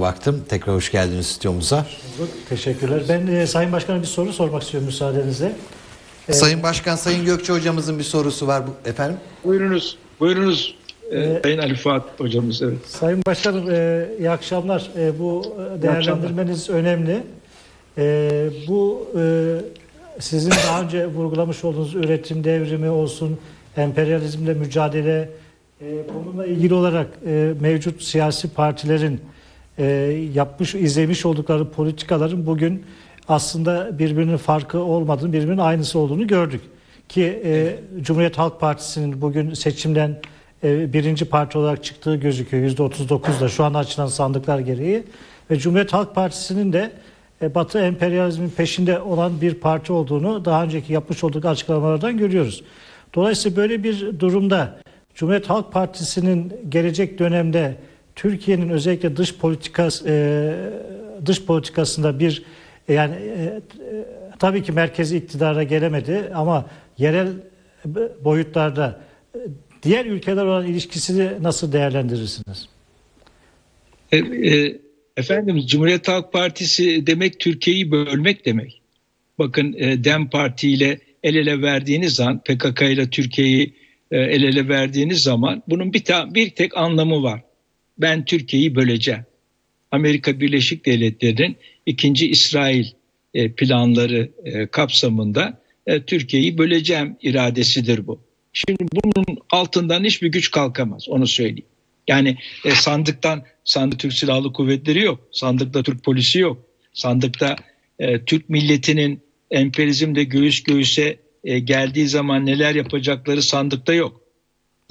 baktım. Tekrar hoş geldiniz stüdyomuza. Teşekkürler. Ben e, Sayın Başkan'a bir soru sormak istiyorum müsaadenizle. Sayın Başkan, Sayın Gökçe hocamızın bir sorusu var bu- efendim. Buyurunuz, buyurunuz e, Sayın Ali Fuat hocamız. Evet. Sayın Başkanım e, iyi akşamlar. E, bu e, değerlendirmeniz önemli. E, bu e, sizin daha önce vurgulamış olduğunuz üretim devrimi olsun, emperyalizmle mücadele, e, bununla ilgili olarak e, mevcut siyasi partilerin e, yapmış, izlemiş oldukları politikaların bugün aslında birbirinin farkı olmadığını, birbirinin aynısı olduğunu gördük. Ki e, Cumhuriyet Halk Partisi'nin bugün seçimden e, birinci parti olarak çıktığı gözüküyor. Yüzde 39'da şu an açılan sandıklar gereği. Ve Cumhuriyet Halk Partisi'nin de e, Batı emperyalizmin peşinde olan bir parti olduğunu daha önceki yapmış olduğu açıklamalardan görüyoruz. Dolayısıyla böyle bir durumda Cumhuriyet Halk Partisi'nin gelecek dönemde Türkiye'nin özellikle dış politikası e, dış politikasında bir e, yani e, e, tabii ki merkezi iktidara gelemedi ama yerel boyutlarda e, diğer ülkeler olan ilişkisini nasıl değerlendirirsiniz? E, e, efendim Cumhuriyet Halk Partisi demek Türkiye'yi bölmek demek. Bakın e, DEM Parti ile el ele verdiğiniz zaman PKK ile Türkiye'yi e, el ele verdiğiniz zaman bunun bir, ta, bir tek anlamı var. Ben Türkiye'yi böleceğim. Amerika Birleşik Devletleri'nin ikinci İsrail e, planları e, kapsamında e, Türkiye'yi böleceğim iradesidir bu. Şimdi bunun altından hiçbir güç kalkamaz onu söyleyeyim. Yani sandıktan sandık Türk Silahlı Kuvvetleri yok. Sandıkta Türk polisi yok. Sandıkta Türk milletinin emperyalizmde göğüs göğüse geldiği zaman neler yapacakları sandıkta yok.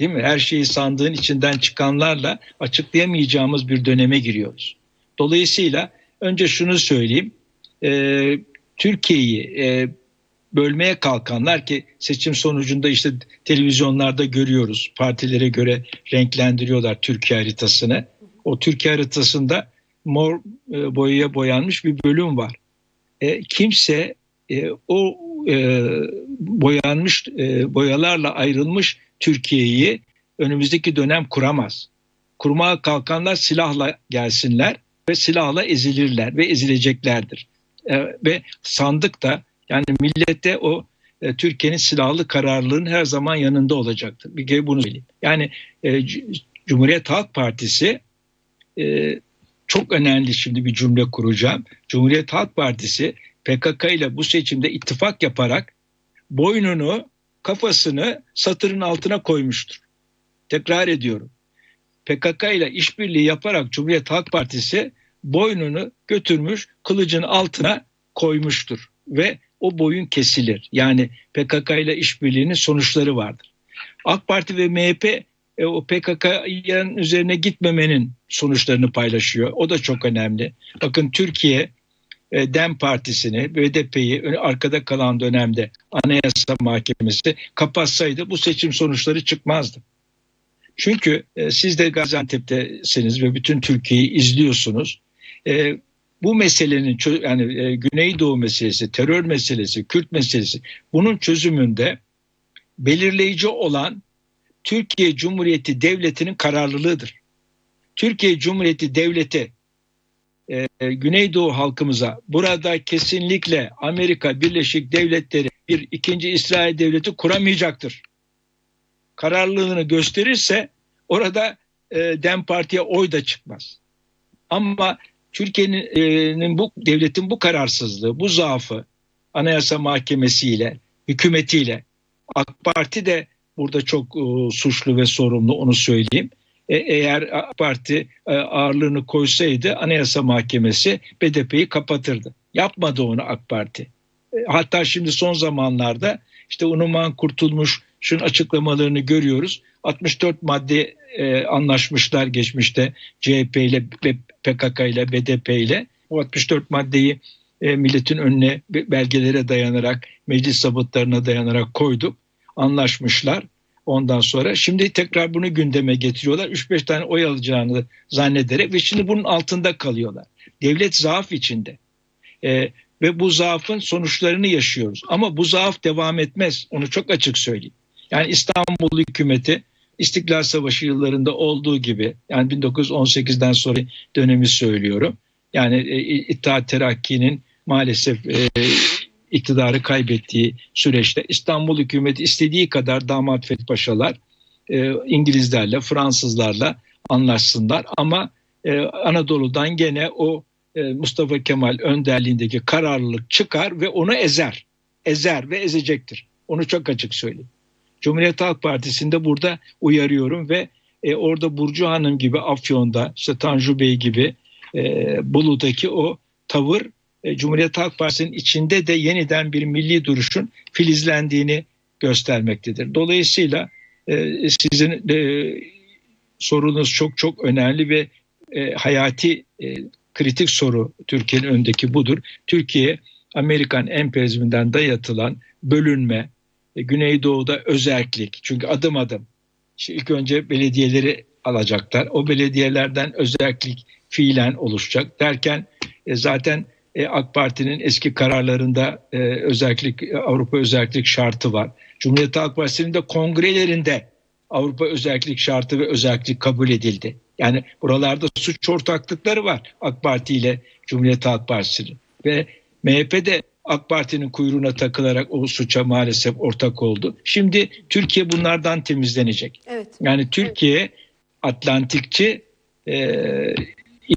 Değil mi? Her şeyi sandığın içinden çıkanlarla açıklayamayacağımız bir döneme giriyoruz. Dolayısıyla önce şunu söyleyeyim. E, Türkiye'yi e, bölmeye kalkanlar ki seçim sonucunda işte televizyonlarda görüyoruz. Partilere göre renklendiriyorlar Türkiye haritasını. O Türkiye haritasında mor e, boyaya boyanmış bir bölüm var. E, kimse e, o e, boyanmış e, boyalarla ayrılmış Türkiye'yi önümüzdeki dönem kuramaz. Kurmaya kalkanlar silahla gelsinler ve silahla ezilirler ve ezileceklerdir. E, ve sandık da yani millette o e, Türkiye'nin silahlı kararlılığının her zaman yanında olacaktır. Bir kere bunu söyleyeyim. Yani e, Cumhuriyet Halk Partisi e, çok önemli şimdi bir cümle kuracağım. Cumhuriyet Halk Partisi PKK ile bu seçimde ittifak yaparak boynunu kafasını satırın altına koymuştur. Tekrar ediyorum. PKK ile işbirliği yaparak Cumhuriyet Halk Partisi boynunu götürmüş kılıcın altına koymuştur ve o boyun kesilir. Yani PKK ile işbirliğinin sonuçları vardır. AK Parti ve MHP e, o PKK'nın üzerine gitmemenin sonuçlarını paylaşıyor. O da çok önemli. Bakın Türkiye DEM Partisi'ni, BDP'yi arkada kalan dönemde Anayasa Mahkemesi kapatsaydı bu seçim sonuçları çıkmazdı. Çünkü e, siz de Gaziantep'tesiniz ve bütün Türkiye'yi izliyorsunuz. E, bu meselenin yani e, Güneydoğu meselesi, terör meselesi, Kürt meselesi bunun çözümünde belirleyici olan Türkiye Cumhuriyeti Devleti'nin kararlılığıdır. Türkiye Cumhuriyeti Devleti e, Güneydoğu halkımıza burada kesinlikle Amerika Birleşik Devletleri bir ikinci İsrail devleti kuramayacaktır. Kararlılığını gösterirse orada e, Dem Parti'ye oy da çıkmaz. Ama Türkiye'nin bu devletin bu kararsızlığı, bu zaafı Anayasa Mahkemesi ile, hükümetiyle AK Parti de burada çok e, suçlu ve sorumlu onu söyleyeyim. E, eğer Parti e, ağırlığını koysaydı Anayasa Mahkemesi BDP'yi kapatırdı. Yapmadı onu AK Parti. E, hatta şimdi son zamanlarda işte Unuman Kurtulmuş şunun açıklamalarını görüyoruz. 64 madde e, anlaşmışlar geçmişte CHP ile PKK ile BDP ile. O 64 maddeyi e, milletin önüne be- belgelere dayanarak, meclis zabıtlarına dayanarak koyduk. Anlaşmışlar. Ondan sonra şimdi tekrar bunu gündeme getiriyorlar. 3-5 tane oy alacağını zannederek ve şimdi bunun altında kalıyorlar. Devlet zaaf içinde. E, ve bu zaafın sonuçlarını yaşıyoruz. Ama bu zaaf devam etmez. Onu çok açık söyleyeyim. Yani İstanbul hükümeti İstiklal Savaşı yıllarında olduğu gibi yani 1918'den sonra dönemi söylüyorum. Yani e, İttihat Terakki'nin maalesef e, iktidarı kaybettiği süreçte İstanbul hükümeti istediği kadar damat Fethi Paşalar e, İngilizlerle, Fransızlarla anlaşsınlar ama e, Anadolu'dan gene o e, Mustafa Kemal önderliğindeki kararlılık çıkar ve onu ezer. Ezer ve ezecektir. Onu çok açık söyleyeyim. Cumhuriyet Halk Partisi'nde burada uyarıyorum ve e, orada Burcu Hanım gibi Afyon'da, işte Tanju Bey gibi e, Bolu'daki o tavır Cumhuriyet Halk Partisi'nin içinde de yeniden bir milli duruşun filizlendiğini göstermektedir. Dolayısıyla e, sizin e, sorunuz çok çok önemli ve e, hayati e, kritik soru Türkiye'nin önündeki budur. Türkiye Amerikan emperyalizminden dayatılan bölünme, e, Güneydoğu'da özellik çünkü adım adım işte ilk önce belediyeleri alacaklar. O belediyelerden özellik fiilen oluşacak derken e, zaten e, AK Parti'nin eski kararlarında e, özellik Avrupa özellik şartı var. Cumhuriyet Halk Partisi'nin de kongrelerinde Avrupa özellik şartı ve özellik kabul edildi. Yani buralarda suç ortaklıkları var AK Parti ile Cumhuriyet Halk Partisi'nin ve MHP de AK Parti'nin kuyruğuna takılarak o suça maalesef ortak oldu. Şimdi Türkiye bunlardan temizlenecek. Evet. Yani Türkiye Atlantikçi e,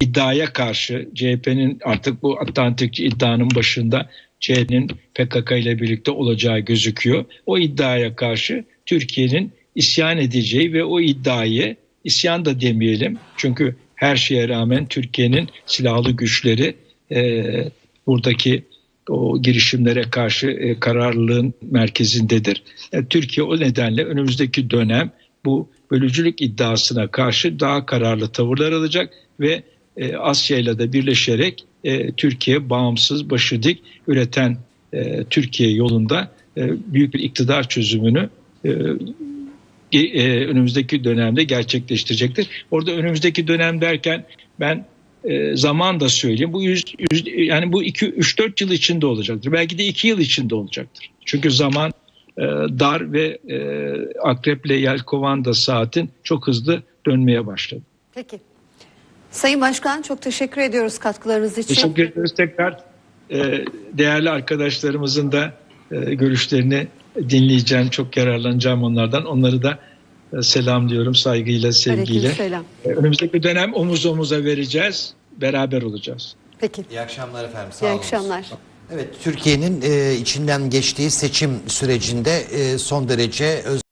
iddiaya karşı CHP'nin artık bu Atlantikçi iddianın başında CHP'nin PKK ile birlikte olacağı gözüküyor. O iddiaya karşı Türkiye'nin isyan edeceği ve o iddiayı isyan da demeyelim. Çünkü her şeye rağmen Türkiye'nin silahlı güçleri e, buradaki o girişimlere karşı e, kararlılığın merkezindedir. E, Türkiye o nedenle önümüzdeki dönem bu bölücülük iddiasına karşı daha kararlı tavırlar alacak ve e, Asya ile de birleşerek e, Türkiye bağımsız, başı dik üreten e, Türkiye yolunda e, büyük bir iktidar çözümünü e, e, önümüzdeki dönemde gerçekleştirecektir. Orada önümüzdeki dönem derken ben e, zaman da söyleyeyim. Bu yüz, yüz- yani bu 2 3 4 yıl içinde olacaktır. Belki de 2 yıl içinde olacaktır. Çünkü zaman e, dar ve e, akreple yelkovan da saatin çok hızlı dönmeye başladı. Peki. Sayın Başkan çok teşekkür ediyoruz katkılarınız için. Teşekkür ederiz tekrar. E, değerli arkadaşlarımızın da e, görüşlerini dinleyeceğim, çok yararlanacağım onlardan. Onları da e, selamlıyorum saygıyla, sevgiyle. Aleykümselam. E, önümüzdeki dönem omuz omuza vereceğiz, beraber olacağız. Peki. İyi akşamlar efendim. Sağ İyi olun. akşamlar. Evet, Türkiye'nin e, içinden geçtiği seçim sürecinde e, son derece öz